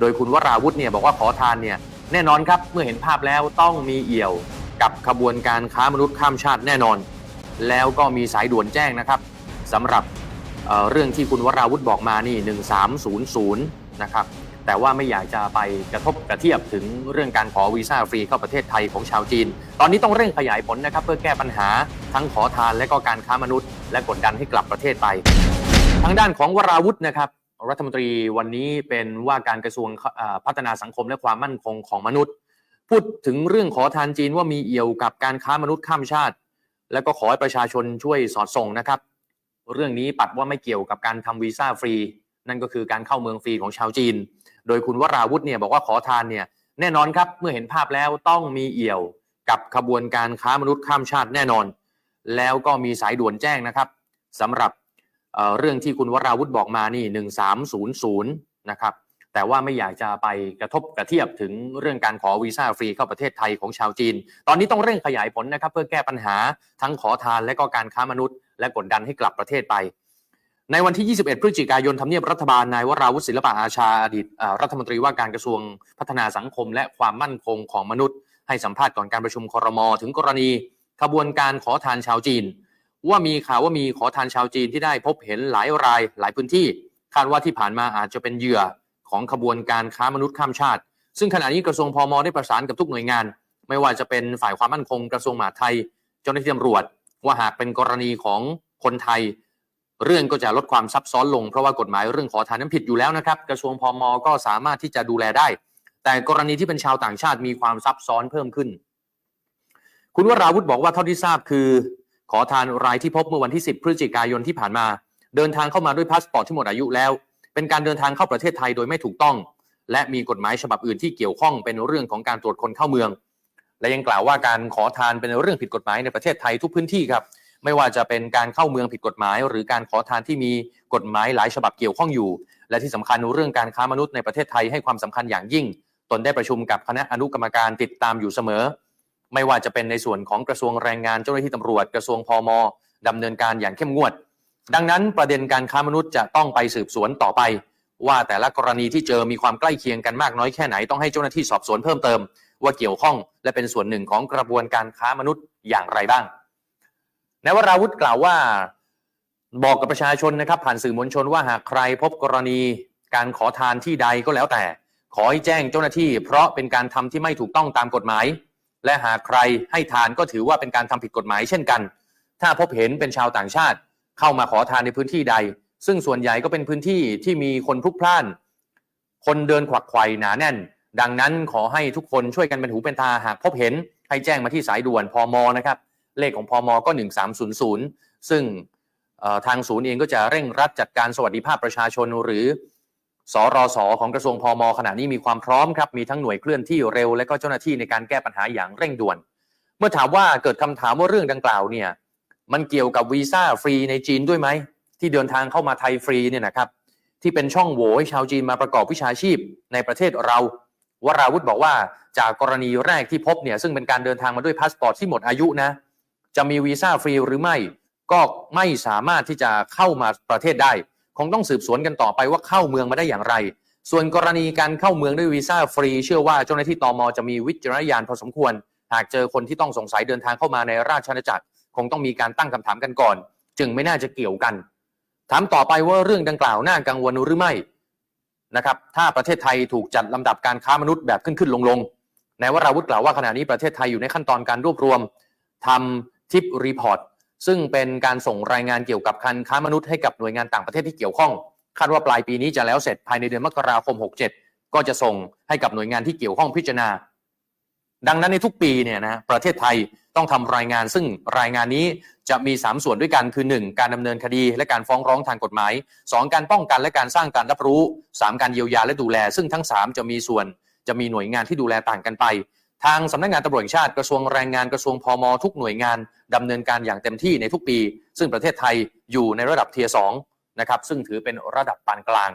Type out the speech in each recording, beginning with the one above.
โดยคุณวราวุฒิเนี่ยบอกว่าขอทานเนี่ยแน่นอนครับเมื่อเห็นภาพแล้วต้องมีเอี่ยวกับขบวนการค้ามนุษย์ข้ามชาติแน่นอน แล้วก็มีสายด่วนแจ้งนะครับสำหรับเเรื่องที่คุณวราวุฒิบอกมานี่ 1300 นะครับ แต่ว่าไม่อยากจะไปกระทบกระเทียบถึงเรื่องการขอวีซ่าฟรีเข้าประเทศไทยของชาวจีน ตอนนี้ต้องเร่งขยายผลนะครับ เพื่อแก้ปัญหาทั้งขอทานและก็การค้ามนุษย์ และกดดันให้กลับประเทศไป ทางด้านของวราวุฒินะครับ รัฐมนตรีวันนี้เป็นว่าการกระทรวงพัฒนาสังคมและความมั่นคงของมนุษย์ พูดถึงเรื่องขอทานจีนว่ามีเอี่ยวกับการค้ามนุษย์ข้ามชาติ แล้วก็ขอให้ประชาชนช่วยสอดส่องนะครับ เรื่องนี้ปัดว่าไม่เกี่ยวกับการทำวีซ่าฟรี นั่นก็คือการเข้าเมืองฟรีของชาวจีน โดยคุณวราวุฒิเนี่ยบอกว่าขอทานเนี่ยแน่นอนครับเมื่อเห็นภาพแล้วต้องมีเอี่ยวกับขบวนการค้ามนุษย์ข้ามชาติแน่นอน แล้วก็มีสายด่วนแจ้งนะครับสำหรับ เรื่องที่คุณวราวุฒิบอกมานี่1300นะครับแต่ว่าไม่อยากจะไปกระทบกระเทียบถึงเรื่องการขอวีซ่าฟรีเข้าประเทศไทยของชาวจีน ตอนนี้ต้องเร่งขยายผลนะครับเพื่อแก้ปัญหาทั้งขอทานและก็การค้ามนุษย์ และกดดันให้กลับประเทศไป ในวันที่ 21 พฤศจิกายนทำเนียบรัฐบาลนายวราวุฒิศิลปะอาชาอดีตรัฐมนตรีว่าการกระทรวงพัฒนาสังคม และความมั่นคงของมนุษย์ ให้สัมภาษณ์ก่อนการประชุมครม ถึงกรณีขบวนการขอทานชาวจีน ว่ามีข่าวว่ามีขอทานชาวจีนที่ได้พบเห็นหลายรายหลายพื้นที่ คาดว่าที่ผ่านมาอาจจะเป็นเหยื่อของขบวนการค้ามนุษย์ข้ามชาติ ซึ่งขณะนี้กระทรวงพมได้ประสานกับทุกหน่วยงาน ไม่ว่าจะเป็นฝ่ายความมั่นคงกระทรวงมหาดไทย เจ้าหน้าที่ตำรวจ ว่าหากเป็นกรณีของคนไทย เรื่องก็จะลดความซับซ้อนลง เพราะว่ากฎหมายเรื่องขอทานนั้นผิดอยู่แล้วนะครับ กระทรวงพมก็สามารถที่จะดูแลได้ แต่กรณีที่เป็นชาวต่างชาติมีความซับซ้อนเพิ่มขึ้น คุณวราวุฒิบอกว่าเท่าที่ทราบคือ ขอทานรายที่พบเมื่อวันที่ 10 พฤศจิกายนที่ผ่านมา เดินทางเข้ามาด้วยพาสปอร์ตที่หมดอายุแล้ว เป็นการเดินทางเข้าประเทศไทยโดยไม่ถูกต้อง และมีกฎหมายฉบับอื่นที่เกี่ยวข้องเป็นเรื่องของการตรวจคนเข้าเมือง และยังกล่าวว่าการขอทานเป็นเรื่องผิดกฎหมายในประเทศไทยทุกพื้นที่ครับ ไม่ว่าจะเป็นการเข้าเมืองผิดกฎหมาย หรือการขอทานที่มีกฎหมายหลายฉบับเกี่ยวข้องอยู่ และที่สำคัญเรื่องการค้ามนุษย์ในประเทศไทยให้ความสำคัญอย่างยิ่ง ตนได้ประชุมกับคณะอนุกรรมการติดตามอยู่เสมอ ไม่ว่าจะเป็นในส่วนของกระทรวงแรงงานเจ้าหน้าที่ตำรวจกระทรวงพมดำเนินการอย่างเข้มงวด ดังนั้นประเด็นการค้ามนุษย์จะต้องไปสืบสวนต่อไป ว่าแต่ละกรณีที่เจอมีความใกล้เคียงกันมากน้อยแค่ไหนต้องให้เจ้าหน้าที่สอบสวนเพิ่มเติม ว่าเกี่ยวข้องและเป็นส่วนหนึ่งของกระบวนการค้ามนุษย์อย่างไรบ้างนายวราวุธกล่าวว่าบอกกับประชาชนนะครับ ผ่านสื่อมวลชนว่าหากใครพบกรณีการขอทานที่ใดก็แล้วแต่ ขอให้แจ้งเจ้าหน้าที่ เพราะเป็นการทำที่ไม่ถูกต้องตามกฎหมาย และหากใครให้ทานก็ถือว่าเป็นการทำผิดกฎหมายเช่นกัน ถ้าพบเห็นเป็นชาวต่างชาติ เข้ามาขอทานในพื้นที่ใด ซึ่งส่วนใหญ่ก็เป็นพื้นที่ที่มีคนพลุกพล่าน คนเดินขวักไขว่หนาแน่น ดังนั้นขอให้ทุกคนช่วยกันเป็นหูเป็นตาหากพบเห็นให้แจ้งมาที่สายด่วนพมนะครับเลขของพมก็ 1300 ซึ่งเอ่อทางศูนย์เองก็จะเร่งรัดจัดการสวัสดิภาพประชาชนหรือ สรสของกระทรวงพมขณะนี้มีความพร้อมครับมีทั้งหน่วยเคลื่อนที่เร็ว และก็เจ้าหน้าที่ในการแก้ปัญหาอย่างเร่งด่วน เมื่อถามว่าเกิดคำถามว่าเรื่องดังกล่าวเนี่ยมันเกี่ยวกับวีซ่าฟรีในจีนด้วยไหมที่เดินทางเข้ามาไทยฟรีเนี่ยนะครับที่เป็นช่องโหว่ให้ชาวจีนมาประกอบวิชาชีพในประเทศเราวราวุธบอกว่าจากกรณีแรกที่พบเนี่ยซึ่งเป็นการเดินทางมาด้วยพาสปอร์ตที่หมดอายุนะจะมีวีซ่าฟรีหรือไม่ก็ไม่สามารถที่จะเข้ามาประเทศได้ คงต้องสืบสวนกันต่อไปว่าเข้าเมืองมาได้อย่างไร ส่วนกรณีการเข้าเมืองด้วยวีซ่าฟรี เชื่อว่าเจ้าหน้าที่ตมจะมีวิจารณญาณพอสมควร หากเจอคนที่ต้องสงสัยเดินทางเข้ามาในราชอาณาจักร คงต้องมีการตั้งคำถามกันก่อน จึงไม่น่าจะเกี่ยวกัน ถามต่อไปว่าเรื่องดังกล่าวน่ากังวลหรือไม่นะครับถ้าประเทศไทยถูกจัดลำดับการค้ามนุษย์แบบขึ้นขึ้นลงลงนายวราวุธกล่าวว่าขณะนี้ประเทศไทยอยู่ในขั้นตอนการรวบรวมทำทิปรีพอร์ต ซึ่งเป็นการส่งรายงานเกี่ยวกับการค้ามนุษย์ให้กับหน่วยงานต่างประเทศที่เกี่ยวข้อง คาดว่าปลายปีนี้จะแล้วเสร็จภายในเดือนมกราคม 67 ก็จะส่งให้กับหน่วยงานที่เกี่ยวข้องพิจารณา ดังนั้นในทุกปีเนี่ยนะประเทศไทยต้องทำรายงาน ซึ่งรายงานนี้จะมี 3 ส่วนด้วยกันคือ 1. การดำเนินคดีและการฟ้องร้องทางกฎหมาย 2. การป้องกันและการสร้างการรับรู้ 3. การเยียวยาและดูแล ซึ่งทั้ง 3 จะมีส่วนจะมีหน่วยงานที่ดูแลต่างกันไป ทางสำนักงานตำรวจแห่งชาติกระทรวงแรงงานกระทรวงพมทุกหน่วยงานดำเนินการอย่างเต็มที่ในทุกปี ซึ่งประเทศไทยอยู่ในระดับเทียสองนะครับซึ่งถือเป็นระดับปานกลาง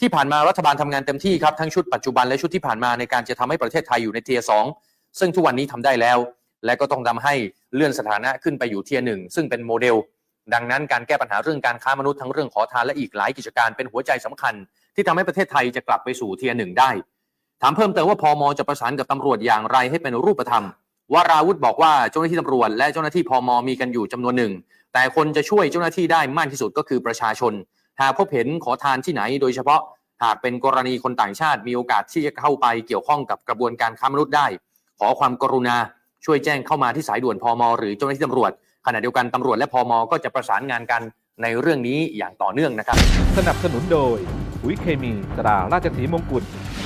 ที่ผ่านมารัฐบาลทำงานเต็มที่ครับทั้งชุดปัจจุบันและชุดที่ผ่านมาในการจะทำให้ประเทศไทยอยู่ในเทียสองซึ่งทุกวันนี้ทำได้แล้ว และก็ต้องทำให้เลื่อนสถานะขึ้นไปอยู่เทียหนึ่งซึ่งเป็นโมเดล ดังนั้นการแก้ปัญหาเรื่องการค้ามนุษย์ทั้งเรื่องขอทานและอีกหลายกิจการเป็นหัวใจสำคัญ ที่ทำให้ประเทศไทยจะกลับไปสู่เทียร์หนึ่งได้ ถามเพิ่มเติมว่าพมจะประสานกับตำรวจอย่างไรให้เป็นรูปธรรมวาราวุธบอกว่าเจ้าหน้าที่ตำรวจและเจ้าหน้าที่พมมีกันอยู่จำนวนหนึ่ง แต่คนจะช่วยเจ้าหน้าที่ได้มากที่สุดก็คือประชาชน หากพบเห็นขอทานที่ไหน โดยเฉพาะหากเป็นกรณีคนต่างชาติมีโอกาสที่จะเข้าไปเกี่ยวข้องกับกระบวนการค้ามนุษย์ได้ ขอความกรุณาช่วยแจ้งเข้ามาที่สายด่วนพมหรือเจ้าหน้าที่ตำรวจขณะเดียวกันตำรวจและพมก็จะประสานงานกันในเรื่องนี้อย่างต่อเนื่องนะครับ สนับสนุนโดยปุ๋ยเคมีตราราชสีมงกุฎ